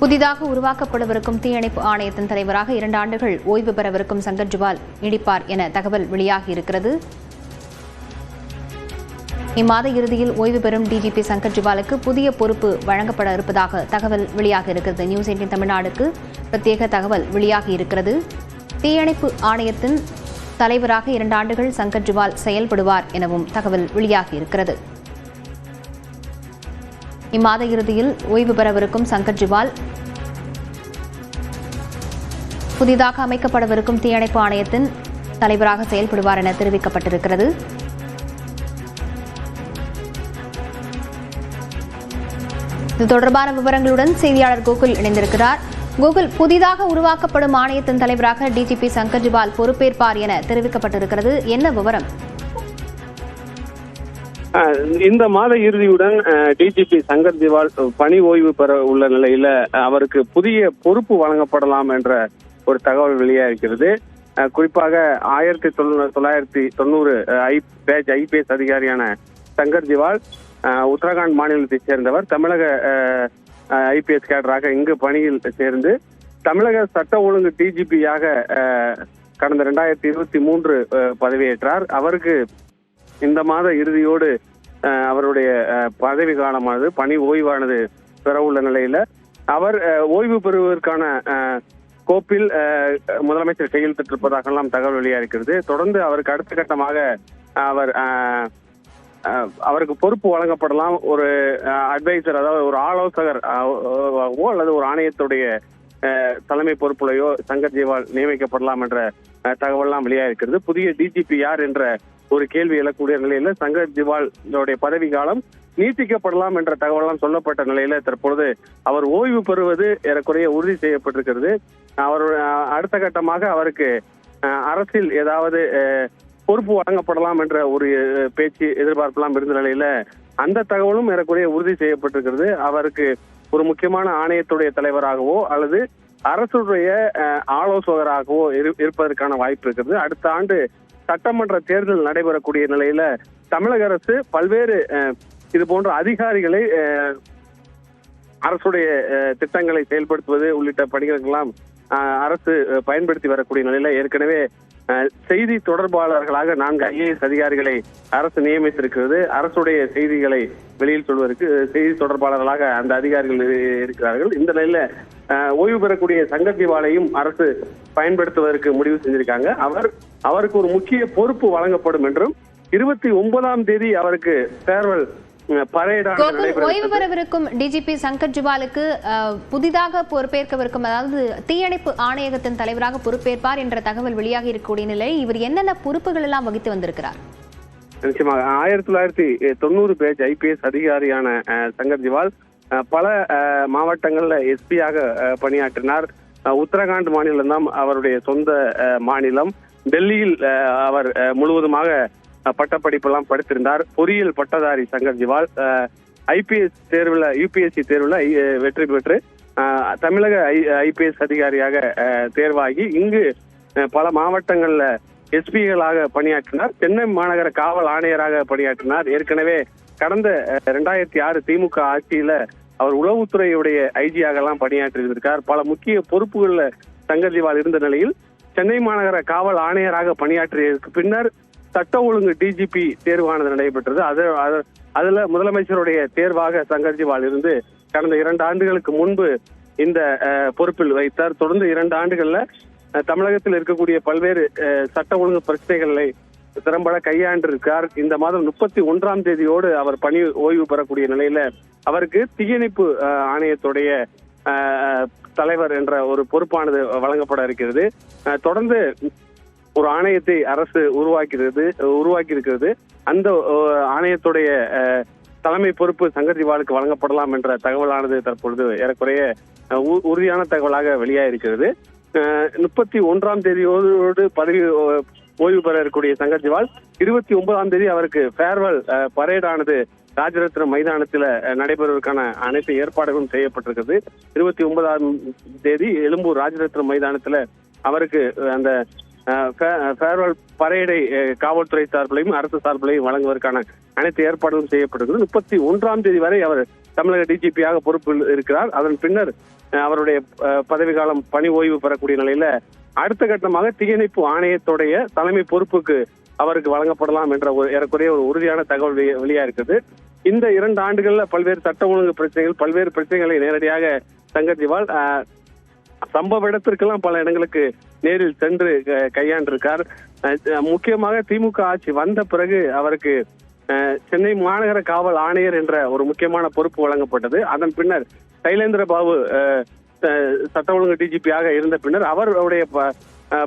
புதிதாக உருவாக்கப்படவிருக்கும் தீயணைப்பு ஆணையத்தின் தலைவராக இரண்டு ஆண்டுகள் ஓய்வு பெறவிருக்கும் சங்கர் ஜுவால் நீடிப்பார் என தகவல் வெளியாகியிருக்கிறது. இம்மாத இறுதியில் ஓய்வு பெறும் டிஜிபி சங்கர் ஜிவாலுக்கு புதிய பொறுப்பு வழங்கப்பட இருப்பதாக தகவல் வெளியாக இருக்கிறது நியூஸ் எயிட்டின் தமிழ்நாடுக்கு பிரத்யேக தகவல் வெளியாகி இருக்கிறது தீயணைப்பு ஆணையத்தின் தலைவராக இரண்டு ஆண்டுகள் சங்கர் ஜிவால் செயல்படுவார் எனவும் தகவல் வெளியாகி இருக்கிறது இம்மாத இறுதியில் ஓய்வு பெறவிருக்கும் சங்கர் ஜிவால் புதிதாக அமைக்கப்படவிருக்கும் தீயணைப்பு ஆணையத்தின் தலைவராக செயல்படுவார் என தெரிவிக்கப்பட்டிருக்கிறது. இது தொடர்பான விவரங்களுடன் செய்தியாளர் கோகுல் இணைந்திருக்கிறார். கோகுல் புதிதாக உருவாக்கப்படும் ஆணையத்தின் தலைவராக டிஜிபி சங்கர் ஜிவால் பொறுப்பேற்பார் என தெரிவிக்கப்பட்டிருக்கிறது. என்ன விவரம்? இந்த மாத இறுதியுடன் டிஜிபி சங்கர் திவால் பணி ஓய்வு பெற உள்ள நிலையில அவருக்கு புதிய பொறுப்பு வழங்கப்படலாம் என்ற ஒரு தகவல் வெளியாகிறது அஹ், குறிப்பாக ஆயிரத்தி தொள்ளாயிரத்தி தொண்ணூறு ஐ பேஜ் ஐபிஎஸ் அதிகாரியான சங்கர் திவால் உத்தரகாண்ட் மாநிலத்தைச் சேர்ந்தவர் தமிழக ஐபிஎஸ் கேடராக இங்கு பணியில் சேர்ந்து தமிழக சட்ட ஒழுங்கு டிஜிபியாக கடந்த ரெண்டாயிரத்தி இருபத்தி மூன்று பதவியேற்றார். அவருக்கு இந்த மாத இறுதியோடு அவருடைய பதவி காலமானது பணி ஓய்வானது பெற உள்ள நிலையில அவர் அஹ், ஓய்வு பெறுவதற்கான அஹ், கோப்பில் முதலமைச்சர் கையெழுத்திட்டிருப்பதாக எல்லாம் தகவல் வெளியாகிறது தொடர்ந்து அவருக்கு அடுத்த கட்டமாக அவர் அவருக்கு பொறுப்பு வழங்கப்படலாம். ஒரு அட்வைசர் அதாவது ஒரு ஆலோசகர் அல்லது ஒரு ஆணையத்துடைய தலைமை பொறுப்புலையோ சங்கர் ஜெய்வால் நியமிக்கப்படலாம் என்ற தகவல்லாம் வெளியாயிருக்கிறது புதிய டிஜிபி யார் என்ற ஒரு கேள்வி எழக்கூடிய நிலையில சங்கர் ஜிவாலுடைய பதவி காலம் நீட்டிக்கப்படலாம் என்ற தகவலாம் சொல்லப்பட்ட நிலையில தற்பொழுது அவர் ஓய்வு பெறுவது ஏறக்குறைய உறுதி செய்யப்பட்டிருக்கிறது. அவர் அடுத்த கட்டமாக அவருக்கு அரசில் ஏதாவது பொறுப்பு வழங்கப்படலாம் என்ற ஒரு பேச்சு எதிர்பார்ப்பெல்லாம் இருந்த நிலையில அந்த தகவலும் ஏறக்குறைய உறுதி செய்யப்பட்டிருக்கிறது. அவருக்கு ஒரு முக்கியமான ஆணையத்துடைய தலைவராகவோ அல்லது அரசுடைய ஆலோசகராகவோ இரு- இருப்பதற்கான வாய்ப்பு இருக்கிறது அடுத்த ஆண்டு சட்டமன்ற தேர்தல் நடைபெறக்கூடிய நிலையில தமிழக அரசு பல்வேறு இது போன்ற அதிகாரிகளை அரசுடைய திட்டங்களை செயல்படுத்துவது உள்ளிட்ட பணிகளுக்கெல்லாம் அரசு பயன்படுத்தி வரக்கூடிய நிலையில ஏற்கனவே செய்தி தொடர்பாளர்களாக நான்கு ஐஏஎஸ் அதிகாரிகளை அரசு நியமித்திருக்கிறது. அரசுடைய செய்திகளை வெளியில் சொல்வதற்கு செய்தி தொடர்பாளர்களாக அந்த அதிகாரிகள் இருக்கிறார்கள். இந்த நிலையில ஓய்வு பெறக்கூடிய சங்கர் திவாலையும் அரசு பயன்படுத்துவதற்கு முடிவு செஞ்சிருக்காங்க. அவர் அவருக்கு ஒரு முக்கிய பொறுப்பு வழங்கப்படும் என்றும் இருபத்தி ஒன்பதாம் தேதி அவருக்கு ஃபேர்வெல் ஓய்வு பெறவிருக்கும் டிஜிபி சங்கர் ஜிவாலுக்கு புதிதாக பொறுப்பேற்கவிருக்கும் அதாவது தீயணைப்பு ஆணையகத்தின் தலைவராக பொறுப்பேற்பார் என்ற தகவல் வெளியாகி இருக்கக்கூடிய நிலை இவர் என்னென்ன பொறுப்புகள் எல்லாம் வகித்து வந்திருக்கிறார்? நிச்சயமாக. ஆயிரத்தி தொள்ளாயிரத்தி தொண்ணூறு பேஜ் ஐபிஎஸ் அதிகாரியான சங்கர் ஜிவால் பல மாவட்டங்கள்ல எஸ்பியாக பணியாற்றினார். உத்தரகாண்ட் மாநிலம் தான் அவருடைய சொந்த மாநிலம். டெல்லியில் அவர் முழுவதுமாக பட்டப்படிப்பெல்லாம் படித்திருந்தார். பொறியியல் பட்டதாரி சங்கர் ஜிவால் ஐபிஎஸ் தேர்வுல யூபிஎஸ்சி தேர்வுல வெற்றி பெற்று தமிழக ஐபிஎஸ் அதிகாரியாக தேர்வாகி இங்கு பல மாவட்டங்கள்ல எஸ்பிகளாக பணியாற்றினார். சென்னை மாநகர காவல் ஆணையராக பணியாற்றினார். ஏற்கனவே கடந்த ரெண்டாயிரத்தி ஆறு திமுக ஆட்சியில அவர் உளவுத்துறையுடைய ஐஜியாக எல்லாம் பணியாற்றி இருந்திருக்கார் பல முக்கிய பொறுப்புகள்ல சங்கர் ஜிவால் இருந்த நிலையில் சென்னை மாநகர காவல் ஆணையராக பணியாற்றியதற்கு பின்னர் சட்ட ஒழுங்கு டிஜிபி தேர்வானது நடைபெற்றது. அது அதுல முதலமைச்சருடைய தேர்வாக சங்கர்ஜிவால் இருந்து கடந்த இரண்டு ஆண்டுகளுக்கு முன்பு இந்த அஹ், பொறுப்பில் வைத்தார். தொடர்ந்து இரண்டு ஆண்டுகள்ல தமிழகத்தில் இருக்கக்கூடிய பல்வேறு அஹ், சட்ட ஒழுங்கு பிரச்சனைகளை திறம்பட கையாண்டிருக்கார். இந்த மாதம் முப்பத்தி ஒன்றாம் தேதியோடு அவர் பணி ஓய்வு பெறக்கூடிய நிலையில அவருக்கு தீயணைப்பு ஆணையத்துடைய அஹ், தலைவர் என்ற ஒரு பொறுப்பானது வழங்கப்பட இருக்கிறது. தொடர்ந்து ஒரு ஆணையத்தை அரசு உருவாக்கிறது உருவாக்கி இருக்கிறது அந்த ஆணையத்துடைய தலைமை பொறுப்பு சங்கர் ஜிவாலுக்கு வழங்கப்படலாம் என்ற தகவலானது தற்பொழுது ஏறக்குறைய உ- உறுதியான தகவலாக வெளியாயிருக்கிறது. முப்பத்தி ஒன்றாம் தேதியோடு பதவி ஓய்வு பெற இருக்கக்கூடிய சங்கர் ஜிவால் இருபத்தி ஒன்பதாம் தேதி அவருக்கு ஃபேர்வெல் பரேடானது ராஜரத்ன மைதானத்தில் நடைபெறுவதற்கான அனைத்து ஏற்பாடுகளும் செய்யப்பட்டிருக்கிறது. இருபத்தி ஒன்பதாம் தேதி எழும்பூர் ராஜரத்ன மைதானத்தில் அவருக்கு அந்த ஃபேர்வெல் பரேடை காவல்துறை சார்பிலையும் அரசு சார்பிலையும் வழங்குவதற்கான அனைத்து ஏற்பாடுகளும் செய்யப்பட்டிருக்கிறது. முப்பத்தி ஒன்றாம் தேதி வரை அவர் தமிழக டிஜிபியாக பொறுப்பில் இருக்கிறார். அதன் பின்னர் அஹ், அவருடைய பதவிகாலம் பதவி காலம் பணி ஓய்வு பெறக்கூடிய நிலையில அடுத்த கட்டமாக தீயணைப்பு ஆணையத்துடைய தலைமை பொறுப்புக்கு அவருக்கு வழங்கப்படலாம் என்ற ஒரு ஏறக்குறைய ஒரு உறுதியான தகவல் வெளியா இருக்குது இந்த இரண்டு ஆண்டுகள்ல பல்வேறு சட்ட ஒழுங்கு பிரச்சனைகள் பல்வேறு பிரச்சனைகளை நேரடியாக சங்கர் ஜிவால் சம்பவ இடத்திற்கெல்லாம் பல இடங்களுக்கு நேரில் சென்று க- கையாண்டிருக்கார். முக்கியமாக திமுக ஆட்சி வந்த பிறகு அவருக்கு சென்னை மாநகர காவல் ஆணையர் என்ற ஒரு முக்கியமான பொறுப்பு வழங்கப்பட்டது. அதன் பின்னர் சைலேந்திர பாபு சட்ட ஒழுங்கு டிஜிபியாக இருந்த பின்னர் அவருடைய ப-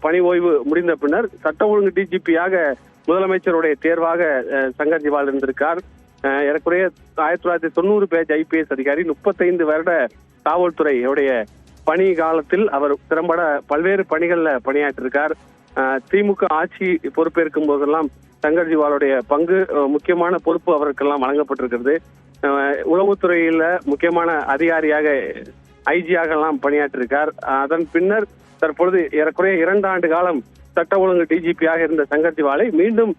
பணி ஓய்வு முடிந்த பின்னர் சட்ட ஒழுங்கு டிஜிபியாக முதலமைச்சருடைய தேர்வாக சங்கர் ஜிவால் இருந்திருக்கார். ஏறக்குறைய ஆயிரத்தி தொள்ளாயிரத்தி தொண்ணூறு பேஜ் ஐபிஎஸ் அதிகாரி முப்பத்தைந்து வருட காவல்துறையுடைய பணி காலத்தில் அவர் திறம்பட பல்வேறு பணிகள்ல பணியாற்றிருக்கார். திமுக ஆட்சி பொறுப்பேற்கும் போதெல்லாம் சங்கர் ஜிவாலுடைய பங்கு முக்கியமான பொறுப்பு அவருக்கெல்லாம் வழங்கப்பட்டிருக்கிறது. உளவுத்துறையில முக்கியமான அதிகாரியாக ஐஜியாக எல்லாம் பணியாற்றிருக்கார். அதன் பின்னர் தற்பொழுது ஏறக்குறைய இரண்டு ஆண்டு காலம் சட்ட ஒழுங்கு டிஜிபியாக இருந்த சங்கர் ஜிவாலை மீண்டும்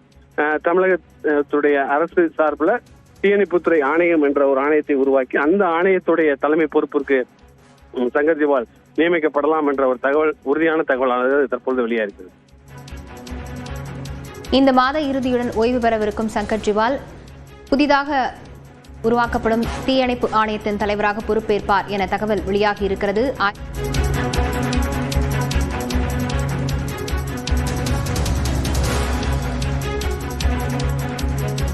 தமிழகத்துடைய அரசு சார்பில் தீயணைப்புத்துறை ஆணையம் என்ற ஒரு ஆணையத்தை உருவாக்கி அந்த ஆணையத்துடைய தலைமை பொறுப்பிற்கு சங்கர் ஜிவால் நியமிக்கப்படலாம் என்ற ஒரு தகவல் உறுதியான தகவலானது தற்பொழுது வெளியாகிறது இந்த மாத இறுதியுடன் ஓய்வு பெறவிருக்கும் சங்கர் ஜிவால் புதிதாக உருவாக்கப்படும் தீயணைப்பு ஆணையத்தின் தலைவராக பொறுப்பேற்பார் என தகவல் வெளியாகி இருக்கிறது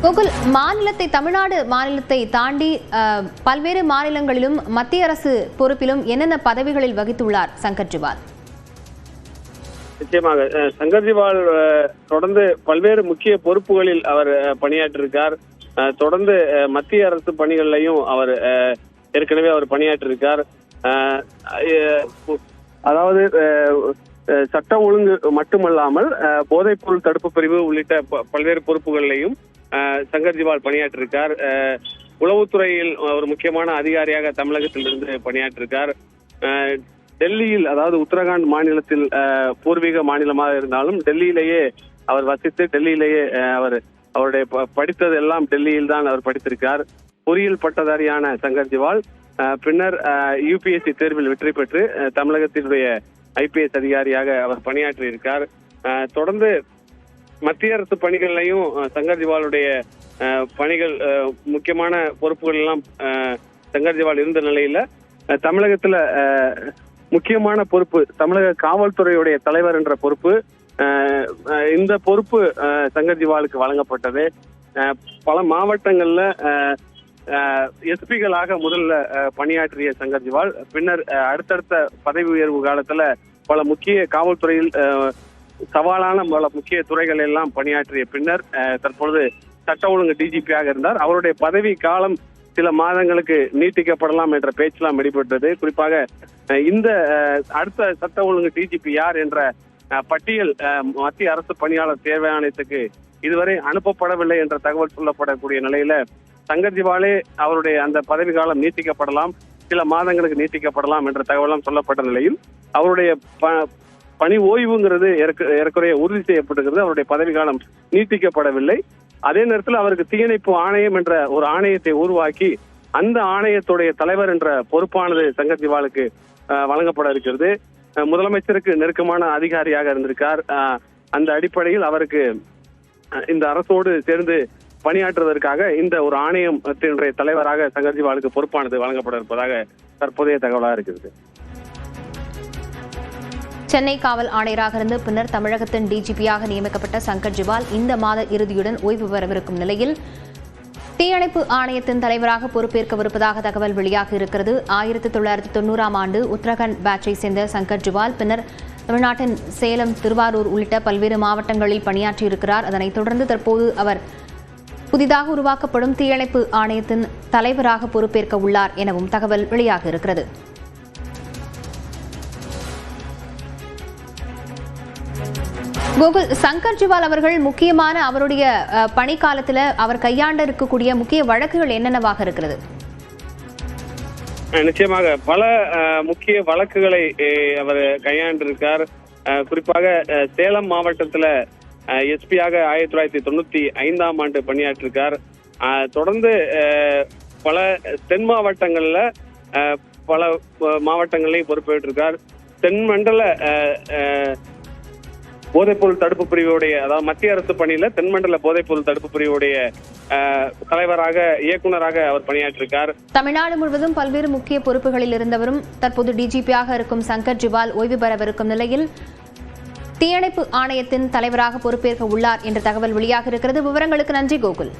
கோகுல் மாநிலத்தை தமிழ்நாடு மாநிலத்தை தாண்டி அஹ், பல்வேறு மாநிலங்களிலும் மத்திய அரசு பொறுப்பிலும் என்னென்ன பதவிகளில் வகித்துள்ளார் சங்கர் ஜிவால் நிச்சயமாக. அஹ், சங்கர் ஜிவால் அஹ், தொடர்ந்து பல்வேறு முக்கிய பொறுப்புகளில் அவர் அஹ், பணியாற்றிருக்கார். அஹ், தொடர்ந்து அஹ், மத்திய அரசு பணிகள்லையும் அவர் அஹ், ஏற்கனவே அவர் பணியாற்றிருக்கார். அதாவது அஹ், ஒழுங்கு மட்டுமல்லாமல் போதைப்பொருள் தடுப்பு பிரிவு உள்ளிட்ட ப- பல்வேறு பொறுப்புகளிலையும் சங்கர் ஜிவால் பணியாற்றிருக்கார். உளவுத்துறையில் ஒரு முக்கியமான அதிகாரியாக தமிழகத்திலிருந்து பணியாற்றிருக்கார். டெல்லியில் அதாவது உத்தரகாண்ட் மாநிலத்தில் பூர்வீக மாநிலமாக இருந்தாலும் டெல்லியிலேயே அவர் வசித்து டெல்லியிலேயே அவர் அவருடைய ப- படித்தது எல்லாம் டெல்லியில் தான் அவர் படித்திருக்கார். பொறியியல் பட்டதாரியான சங்கர் ஜிவால் பின்னர் யூபிஎஸ்சி தேர்வில் வெற்றி பெற்று தமிழகத்தினுடைய ஐபிஎஸ் அதிகாரியாக அவர் பணியாற்றி இருக்கார் தொடர்ந்து மத்திய அரசு பணிகள்லையும் சங்கர் ஜிவாலுடைய பணிகள் முக்கியமான பொறுப்புகள் எல்லாம் சங்கர் ஜிவால் இருந்த நிலையில தமிழகத்துல முக்கியமான பொறுப்பு தமிழக காவல்துறையுடைய தலைவர் என்ற பொறுப்பு இந்த பொறுப்பு சங்கர் ஜிவாலுக்கு வழங்கப்பட்டது. பல மாவட்டங்கள்ல எஸ்பிகளாக முதல்ல பணியாற்றிய சங்கர் ஜிவால் பின்னர் அடுத்தடுத்த பதவி உயர்வு காலத்துல பல முக்கிய காவல்துறையில் சவாலான பல முக்கிய துறைகள் எல்லாம் பணியாற்றிய பின்னர் தற்பொழுது சட்ட ஒழுங்கு டிஜிபியாக இருந்தார். அவருடைய பதவி காலம் சில மாதங்களுக்கு நீட்டிக்கப்படலாம் என்ற பேச்செல்லாம் வெளிப்பட்டது. குறிப்பாக இந்த அடுத்த சட்ட ஒழுங்கு டிஜிபி யார் என்ற பட்டியல் மத்திய அரசு பணியாளர் தேர்வு ஆணையத்துக்கு இதுவரை அனுப்பப்படவில்லை என்ற தகவல் சொல்லப்படக்கூடிய நிலையில சங்கர்ஜிவாலே அவருடைய அந்த பதவி காலம் நீட்டிக்கப்படலாம் சில மாதங்களுக்கு நீட்டிக்கப்படலாம் என்ற தகவலாம் சொல்லப்பட்ட நிலையில் அவருடைய ப- பணி ஓய்வுங்கிறது ஏற்க- ஏறக்குறைய உறுதி செய்யப்பட்டிருக்கிறது. அவருடைய பதவி காலம் நீட்டிக்கப்படவில்லை. அதே நேரத்தில் அவருக்கு தீயணைப்பு ஆணையம் என்ற ஒரு ஆணையத்தை உருவாக்கி அந்த ஆணையத்துடைய தலைவர் என்ற பொறுப்பானது சங்கர் ஜிவாலுக்கு வழங்கப்பட இருக்கிறது. முதலமைச்சருக்கு நெருக்கமான அதிகாரியாக இருந்திருக்கார். அந்த அடிப்படையில் அவருக்கு இந்த அரசோடு சேர்ந்து பணியாற்றுவதற்காக இந்த ஒரு ஆணையத்தினுடைய தலைவராக சங்கர் ஜிவாலுக்கு பொறுப்பானது வழங்கப்பட இருப்பதாக தற்போதைய தகவலாக இருக்கிறது. சென்னை காவல் ஆணையராக இருந்து பின்னர் தமிழகத்தின் டிஜிபியாக நியமிக்கப்பட்ட சங்கர் ஜிவால் இந்த மாத இறுதியுடன் ஓய்வு பெறவிருக்கும் நிலையில் தீயணைப்பு ஆணையத்தின் தலைவராக பொறுப்பேற்கவிருப்பதாக தகவல் வெளியாக இருக்கிறது. ஆயிரத்தி தொள்ளாயிரத்தி தொண்ணூறாம் ஆண்டு உத்தரகாண்ட் பேட்சை சேர்ந்த சங்கர் ஜிவால் பின்னர் தமிழ்நாட்டின் சேலம் திருவாரூர் உள்ளிட்ட பல்வேறு மாவட்டங்களில் பணியாற்றியிருக்கிறார் அதனைத் தொடர்ந்து தற்போது அவர் புதிதாக உருவாக்கப்படும் தீயணைப்பு ஆணையத்தின் தலைவராக பொறுப்பேற்க உள்ளார் எனவும் தகவல் வெளியாக இருக்கிறது. கோகுல் சங்கர் ஜிவால் அவர்கள் முக்கியமான அவருடைய பணிக்காலத்தில் பணிக்காலத்துல அவர் கையாண்ட இருக்கக்கூடிய முக்கிய வழக்குகள் என்னென்னவாக இருக்கிறது? நிச்சயமாக. பல முக்கிய வழக்குகளை அவர் கையாண்டிருக்கார். அஹ், குறிப்பாக சேலம் மாவட்டத்தில் எஸ்பியாக ஆயிரத்தி தொள்ளாயிரத்தி தொண்ணூத்தி ஐந்தாம் ஆண்டு பணியாற்றிருக்கார். தொடர்ந்து பல தென் மாவட்டங்கள்ல அஹ், பல மாவட்டங்களையும் பொறுப்பேற்றிருக்கார். தென் மண்டல அஹ், போதைப்பொருள் தடுப்பு பிரிவுடைய அதாவது மத்திய அரசு பணியில தென்மண்டல போதைப்பொருள் தடுப்பு பிரிவுடைய தலைவராக இயக்குனராக அவர் பணியாற்றிருக்கார். தமிழ்நாடு முழுவதும் பல்வேறு முக்கிய பொறுப்புகளில் இருந்தவரும் தற்போது டிஜிபியாக இருக்கும் சங்கர் ஜிவால் ஓய்வு பெறவிருக்கும் நிலையில் தீயணைப்பு ஆணையத்தின் தலைவராக பொறுப்பேற்க உள்ளார் என்ற தகவல் வெளியாக இருக்கிறது. விவரங்களுக்கு நன்றி கோகுல்.